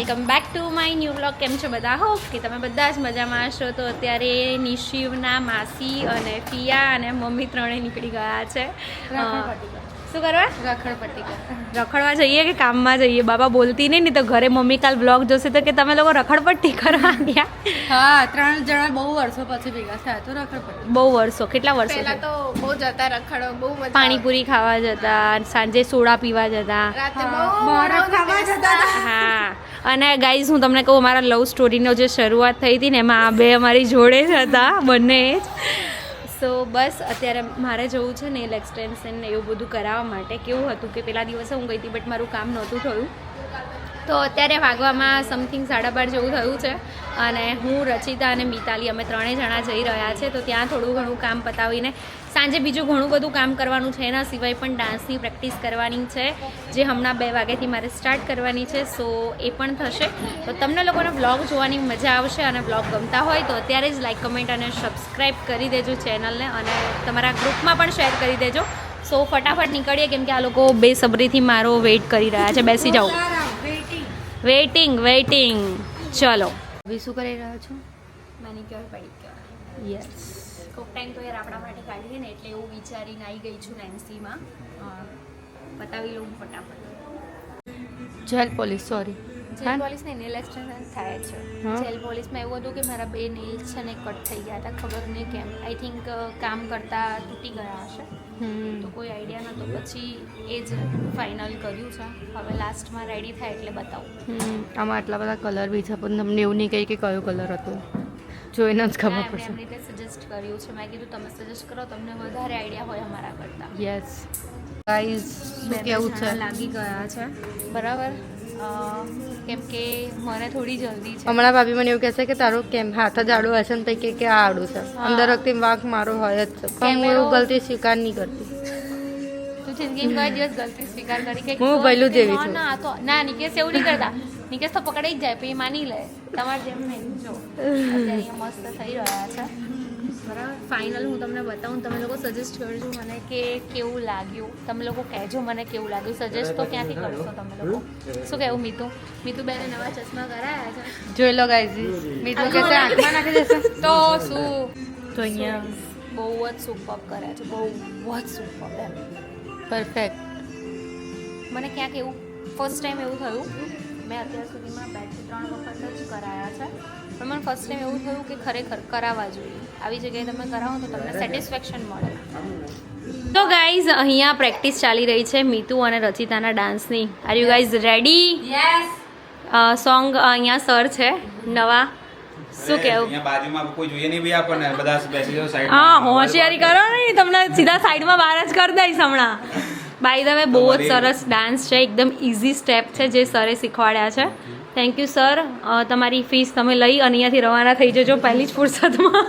Welcome back to my new vlog. કેમ છો બધા? હો કે તમે બધા જ મજામાં હશો. તો અત્યારે નિશિવના માસી અને પિયા અને મમ્મી ત્રણેય નીકળી ગયા છે. શું કરવા? રખડપટ્ટી રખડવા જઈએ કે કામમાં જઈએ? બાબા બોલતી નહીં ને તો ઘરે મમ્મી કાલ બ્લોગ જોશે તો કે તમે લોકો રખડપટ્ટી કરવા ગયા હા ત્રણ જણા બહુ વર્ષો પછી ભેગા થયા તો રખડપટ્ટી. બહુ વર્ષો કેટલા વર્ષો પહેલા તો બહુ જતા રખડો બહુ મજા પાણીપુરી ખાવા જતા સાંજે સોડા પીવા જતા. રાતે બહુ ખાવા જતા. હા. અને ગાઈઝ હું તમને કહું મારા લવ સ્ટોરીનો જે શરૂઆત થઈ હતી ને એમાં આ બે અમારી જોડે જ હતા બંને જ. સો બસ અત્યારે મારે જવું છે ને એક્સટેન્શન એવું બધું કરાવવા માટે. કેવું હતું કે પેલા દિવસે હું ગઈ હતી બટ મારું કામ નહોતું થયું. તો અત્યારે વાગવામાં સમથિંગ સાડા બાર જેવું થયું છે. અને હું, રચિતા અને મિતાલી અમે ત્રણેય જણા જઈ રહ્યા છે, તો ત્યાં થોડું ઘણું કામ પતાવીને સાંજે બીજું ઘણું બધું કામ કરવાનું છે. એના સિવાય પણ ડાન્સની પ્રેક્ટિસ કરવાની છે જે હમણાં બે વાગ્યાથી મારે સ્ટાર્ટ કરવાની છે સો એ પણ થશે. તો તમને લોકોને બ્લોગ જોવાની મજા આવશે અને બ્લોગ ગમતા હોય તો અત્યારે જ લાઈક કમેન્ટ અને સબસ્ક્રાઈબ કરી દેજો ચેનલને અને તમારા ગ્રુપમાં પણ શેર કરી દેજો. સો ફટાફટ નીકળીએ કેમ કે આ લોકો બેસબરીથી મારો વેઇટ કરી રહ્યા છે. બેસી જાઓ. વેઇટિંગ વેઇટિંગ ચલો. હવે શું કરી રહ્યા છો? મેનિક્યોર પેડિક્યોર યસ કોક ટાઈમ તો યાર આપણા માટે કાઢીએ ને એટલે એવું વિચારીને આવી ગઈ છું નેન્સીમાં બતાવી લઉં ફટાફટ. Gel polish sorry gel polish ને નેલ એક્સટેન્શન થાય છે. જેલ પોલીસમાં એવું હતું કે મારા બે નેલ્સ છે ને કટ થઈ ગયા હતા ખબર નહીં કેમ. આઈ થિંક કામ કરતા તૂટી ગયા હશે. તો કોઈ આઈડિયા નહોતો. પછી એ જ ફાઇનલ કર્યું છે. હવે લાસ્ટમાં રેડી થાય એટલે બતાવું. આમાં આટલા બધા કલર બી છે પણ તમને એવું નહીં કહી કે કયો કલર હતો. જોઈને જ ખબર પડશે. એમને સજેસ્ટ કર્યું છે. મેં કીધું તમે સજેસ્ટ કરો તમને વધારે આઈડિયા હોય અમારા કરતાં. યસ ગાઈઝ શું કેવું છે? લાગી ગયા છે. બરાબર? કેમ કે મને થોડી જલ્દી છે. હમણાં ભાભી મને એવું કહેશે કે તારું કેમ હાથ જ આડું હશે ને કે કે આ આડું છે. અંદર વખતે વાંક મારો હોય જ છે. પણ હું એવું? ગલતી સ્વીકાર નહીં કરતી. જિંદગીમાં દિવસ ગલતી સ્વીકાર કરી કે હું પહેલું જેવી ના, છું. ના તો ના નિકેશ એવું નહીં કરતા. નિકેશ તો પકડાઈ જ જાય પછી માની લે. તમારે જેમ નહીં જો. અત્યારે મસ્ત થઈ રહ્યા છે. બરાબર. ફાઇનલ હું તમને બતાવું તમે લોકો સજેસ્ટ કરજો મને કે કેવું લાગ્યું. તમે લોકો કહેજો મને કેવું લાગ્યું. સજેસ્ટ તો ક્યાંથી કરશો તમે લોકો? શું કહેવું મીતુ? મીતુ બેને નવા ચશ્મા કરાયા છે. જોઈ લો ગાઈઝ મીઠું કહેશે આંખમાં નાખી દેશે. તો શું? તો અહીંયા બહુ જ સુપર કરે છે. બહુ જ સુપર એમ. પરફેક્ટ મને ક્યાંક એવું ફર્સ્ટ ટાઈમ એવું થયું. મેં અત્યાર સુધીમાં બેથી ત્રણ વખત જ કરાયા છે. પણ મને ફર્સ્ટ ટાઈમ એવું થયું કે ખરેખર કરાવવા જોઈએ. આવી જગ્યાએ તમે કરાવો તો તમને સેટિસ્ફેક્શન મળે. તો ગાઈઝ અહીંયા પ્રેક્ટિસ ચાલી રહી છે મીતુ અને રચિતાના ડાન્સની are you guys ready song અહીંયા સર છે નવા. શું કેવું? અહીંયા બાજુમાં કોઈ જોઈએ નહીં ભાઈ આપણને બધા બેસી જાવ સાઈડ હા હોશિયારી કરો ને તમને સીધા સાઈડમાં બહાર જ કરી દઈશ હમણાં. બાય ધ વે બહુ જ સરસ ડાન્સ છે એકદમ ઇઝી સ્ટેપ છે જે સરે શીખવાડ્યા છે. થેન્ક યુ સર તમારી ફીસ તમે લઈ અને અહીંયાથી રવાના થઈ જજો પહેલી જ ફુરસતમાં.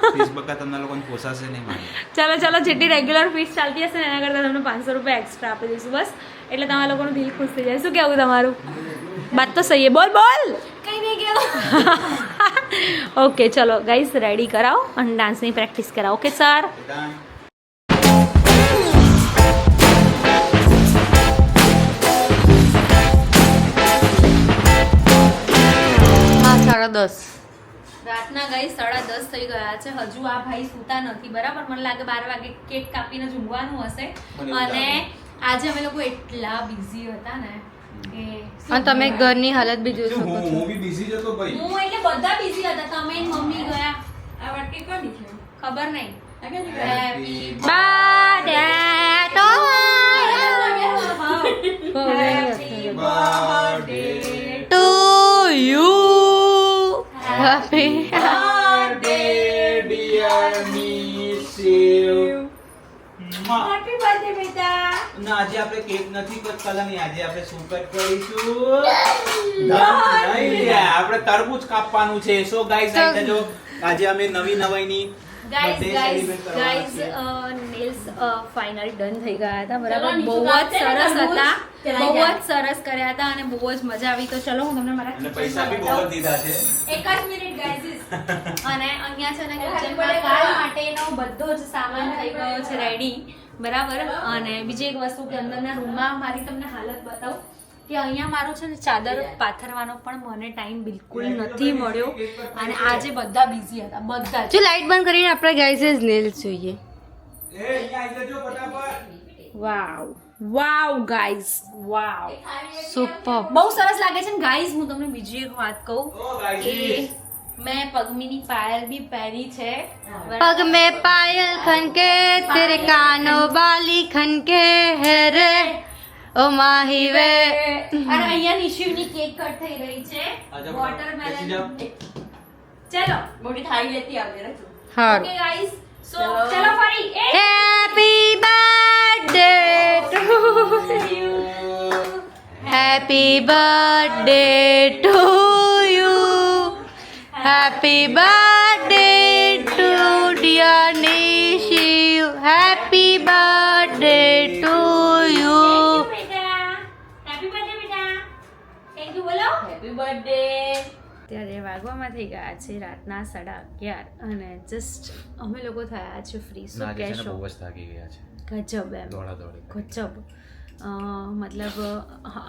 ચાલો ચાલો જેટલી રેગ્યુલર ફીસ ચાલતી હશે ને એના કરતાં તમને પાંચસો રૂપિયા એક્સ્ટ્રા આપી દઈશું બસ. એટલે તમારા લોકોનું દિલ ખુશ થઈ જાય. શું કેવું તમારું? વાત તો સહી હે. બોલ બોલ. કઈ નહીં કેવું? ઓકે ચલો ગાઈઝ રેડી કરાવો અને ડાન્સની પ્રેક્ટિસ કરાવો. ઓકે સર હા સાડા દસ. રાતના ગઈ સાડા દસ થઈ ગયા છે. હજુ આ ભાઈ સૂતા નથી બરાબર? મને લાગે બાર વાગે કેક કાપીને જમવાનું હશે. મને અને આજે અમે લોકો એટલા બિઝી હતા ને. અને તમે ઘરની હાલત બી જોઈ શકો છો. હું બી બિઝી જ હતો ભાઈ. હું એટલે બધા બિઝી હતા. તમે ને મમ્મી ગયા. આ વાટકી કોની છે ખબર નહીં. બાય બર્થડે આપણે કેક નથી કલાની આજે આપણે શું કટ કરીશું આપણે તરબૂચ કાપવાનું છે. સો ગાઈસ આજે અમે નવી નવાઈની guys guys nails final done થઈ ગયા હતા. બરાબર? બહુ જ સરસ હતા. બહુ જ સરસ કર્યા હતા અને બહુ જ મજા આવી. તો ચલો હું તમને મારા પૈસા બી બહુ દીધા છે. એક જ મિનિટ ગાઈઝ અને અહીંયા છે ને કિચનમાં કાલ માટેનો બધો જ સામાન થઈ ગયો છે રેડી બરાબર? અને બીજી એક વસ્તુ કે અંદરના રૂમમાં મારી તમને હાલત બતાવું. કે અહીંયા મારો છે ને ચાદર પાથરવાનો પણ મને ટાઈમ બિલકુલ નથી મળ્યો. અને આજે બધા બિઝી હતા બધા જો. લાઈટ બંધ કરીને આપણે ગાઈઝેસ નેલ્સ જોઈએ. વાવ વાવ ગાઈઝ વાવ સુપર બહુ સરસ લાગે છે ને ગાઈઝ હું તમને બીજી એક વાત કહું. કે મેં પગમીની પાયલ બી પહેરી છે. પગ મેં પાયલ ખનકે તેરે કાનો બાલી ખનકે હે રે. ઓ માહી વે અને અહીંયા નિશુની કેક કટ થઈ રહી છે વોટરમેલન ચલો મોટી થાળી લેતી આવજે રજો હા ઓકે ગાઈસ સો ચલો ફરી happy birthday to you happy birthday to you happy birthday થઈ ગયા છે રાતના સાડા અગિયાર અને જસ્ટ અમે લોકો થયા છે ફ્રી શું કહેશો બહુ જ થાકી ગયા છે. ગજબ એમ. ગજબ. મતલબ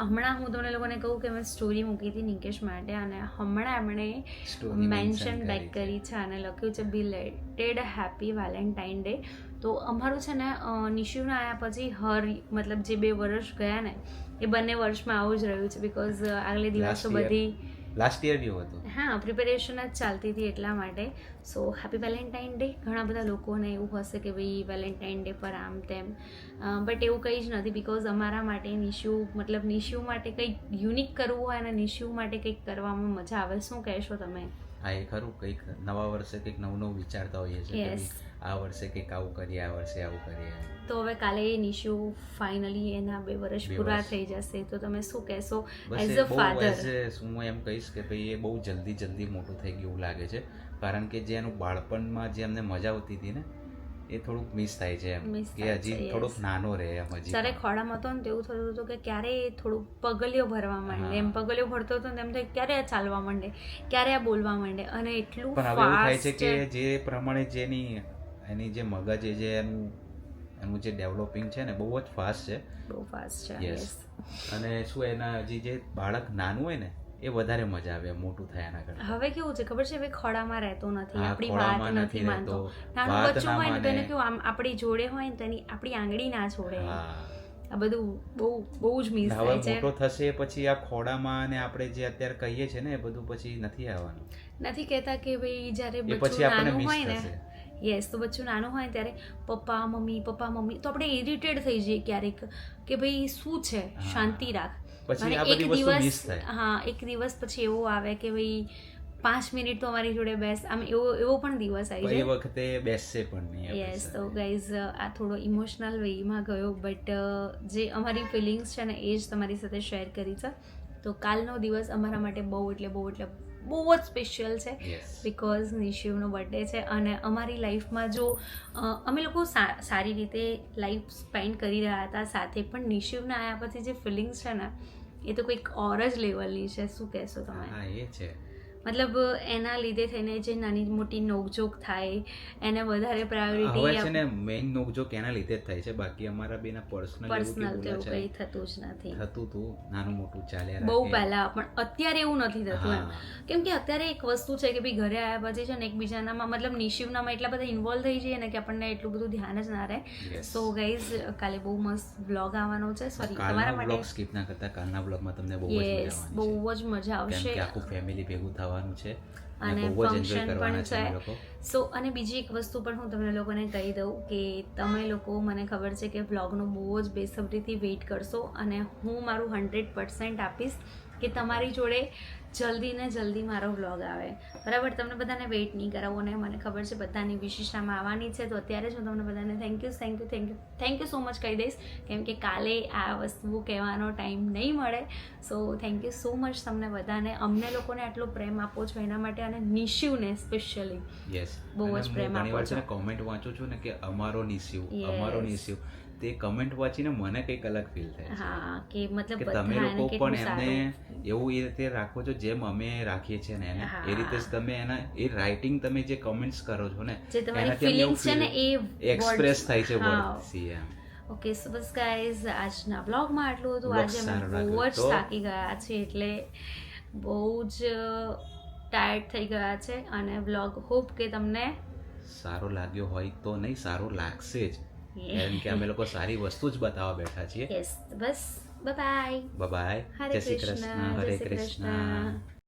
હમણાં હું તમને લોકોને કહું કે મેં સ્ટોરી મૂકી હતી નિકેશ માટે અને હમણાં એમણે મેન્શન બેક કરી છે. અને લખ્યું છે બિલેટેડ હેપી વેલેન્ટાઇન ડે તો અમારું છે ને નિશુના આવ્યા પછી હર મતલબ જે બે વર્ષ ગયા ને એ બંને વર્ષમાં આવું જ રહ્યું છે બિકોઝ આગલે દિવસો બધી લાસ્ટ યર બી હતું. હા પ્રિપેરેશન જ ચાલતી હતી એટલા માટે. સો હેપી વેલેન્ટાઇન ડે ઘણા બધા લોકોને એવું હશે કે ભાઈ વેલેન્ટાઇન ડે પર આમ તેમ. બટ એવું કંઈ જ નથી બિકોઝ અમારા માટે નિશુ મતલબ નિશુ માટે કંઈક યુનિક કરવું હોય અને નિશુ માટે કંઈક કરવામાં મજા આવે. શું કહેશો તમે? હા એ ખરું. કંઈક નવા વર્ષે કંઈક નવું નવું વિચારતા હોઈએ છીએ આ વર્ષે કંઈક આવું કરીએ આ વર્ષે આવું કરીએ. તો હવે કાલે નિશુ ફાઇનલી એના બે વર્ષ પૂરા થઈ જશે. તો તમે શું કહેશો? એઝ અ ફાધર હું એમ કહીશ કે ભાઈ એ બહુ જલ્દી જલ્દી મોટું થઈ ગયું લાગે છે. કારણ કે જે એનું બાળપણમાં જે અમને મજા આવતી હતી ને એ થોડુંક મિસ થાય છે એમ. કે હજી થોડુંક નાનો રહે એમ હજી. જ્યારે ખોડામાં હતો ને તેવું થતું હતું કે ક્યારે એ થોડુંક પગલીઓ ભરવા માંડે. એમ પગલિયો પગલીઓ ભરતો હતો ને એમ થાય ક્યારે આ ચાલવા માંડે? ક્યારે આ બોલવા માંડે? અને એટલું પણ હવે એવું થાય છે કે જે પ્રમાણે જેની એની જે મગજ એ જે એનું એનું જે ડેવલપિંગ છે ને બહુ જ ફાસ્ટ છે. બહુ ફાસ્ટ છે yes. અને શું એના હજી જે બાળક નાનું હોય ને એ વધારે મજા આવે મોટું થાય એના કરતા. હવે કેવું છે ખબર છે? હવે ખોડામાં રહેતો નથી આપણી વાત નથી માનતો. નાનું બચ્ચું હોય ને તો એને કેવું આમ આપણી જોડે હોય ને તેની આપણી આંગળી ના છોડે. આ બધું બહુ બહુ જ મિસ થાય છે. મોટો થશે પછી આ ખોડામાં અને આપણે જે અત્યારે કહીએ છીએ ને એ બધું પછી નથી આવવાનું. નથી કહેતા કે ભાઈ જ્યારે બચ્ચું નાનું હોય ને યસ તો બચ્ચું નાનું હોય ત્યારે પપ્પા મમ્મી પપ્પા મમ્મી તો આપણે ઇરિટેડ થઈ જઈએ ક્યારેક કે ભાઈ શું છે? શાંતિ રાખ. પછી અને એક દિવસ હા એક દિવસ પછી એવો આવે કે ભાઈ પાંચ મિનિટ તો અમારી જોડે બેસ આમ એવો એવો પણ દિવસ આવી જાય એ વખતે બેસશે પણ નહીં યસ તો. ગાઈઝ આ થોડો ઇમોશનલ વેમાં ગયો બટ જે અમારી ફિલિંગ્સ છે ને એ જ તમારી સાથે શેર કરી છે. તો કાલનો દિવસ અમારા માટે બહુ એટલે બહુ એટલે બહુ જ સ્પેશિયલ છે. બિકોઝ નિશિવનો બર્થડે છે અને અમારી લાઈફમાં જો અમે લોકો સારી રીતે લાઈફ સ્પેન્ડ કરી રહ્યા હતા સાથે પણ નિશિવના આવ્યા પછી જે ફિલિંગ્સ છે ને એ તો કંઈક ઓર જ લેવલની છે શું કહેશો તમે? હા એ છે. મતલબ એના લીધે થઈને જે નાની મોટી નોકઝોક થાય એને વધારે હવે છે પ્રાયોરિટી ને મેઇન નોકઝોક એના લીધે જ થાય છે. બાકી અમારા બેના પર્સનલ પર્સનલ તો એવું કંઈ થતું જ નથી. થતું તો નાનું મોટું ચાલ્યા બહુ પહેલા પણ અત્યારે એવું નથી થતું એમ. કેમ કે અત્યારે એક વસ્તુ છે કે ભાઈ ઘરે આવ્યા પછી છે ને એકબીજાનામાં મતલબ નિશિવનામાં એટલા બધા ઇન્વોલ્વ થઈ જઈએ ને કે આપણને એટલું બધું ધ્યાન જ ના રહે. સો ગાઈઝ કાલે બહુ મસ્ત બ્લોગ આવવાનો છે. સોરી તમારા માટે? સ્કીપ ના કરતા કાલના બ્લોગમાં તમને બહુ જ મજા આવશે. આખું ફેમિલી ભેગું થવાનું છે અને ફંક્શન પણ છે સો અને બીજી એક વસ્તુ પણ હું તમને લોકોને કહી દઉં કે તમે લોકો મને ખબર છે કે બ્લોગનો બહુ જ બેસબરીથી વેઇટ કરશો અને હું મારું હંડ્રેડ પર્સન્ટ આપીશ કે તમારી જોડે જલ્દી ને જલ્દી મારો બ્લોગ આવે. બરાબર તમને બધાને વેઇટ નહીં કરાવો અને મને ખબર છે બધાની વિશિષ્ટામાં આવવાની છે તો અત્યારે જ હું તમને બધાને thank you thank you thank you thank you so much કહી દઈશ. કેમ કે કાલે આ વસ્તુ કહેવાનો ટાઈમ નહીં મળે. So thank you so much તમને બધાને. અમને લોકોને આટલો પ્રેમ આપો છો એના માટે અને નિશિવને સ્પેશિયલી બહુ જ પ્રેમ આપો છે. કોમેન્ટ વાંચું છું ને કે અમારો નિશિવ અમારો નિસ્યુ તે કમેન્ટ વાંચીને મને કંઈક અલગ ફીલ થાય હા કે મતલબ કે તમે લોકો પણ એમને એવું એ રીતે રાખો છો જેમ અમે રાખીએ છીએ ને એને. એ રીતે જ તમે એના એ રાઇટિંગ તમે જે કમેન્ટ્સ કરો છો ને એનાથી ફીલિંગ્સ છે ને એ એક્સપ્રેસ થાય છે વર્ડથી એમ. ઓકે સો બસ ગાઈઝ આજના બ્લોગમાં આટલું હતું. આજે બહુ જ થાકી ગયા છે એટલે બહુ જ ટાયર્ડ થઈ ગયા છે. અને વ્લોગ હોપ કે તમને સારો લાગ્યો હોય તો નહીં સારો લાગશે જ. એમ કે અમે લોકો સારી વસ્તુ જ બતાવવા બેઠા છીએ. બસ બાય બાય હરે કૃષ્ણ. હરે કૃષ્ણ.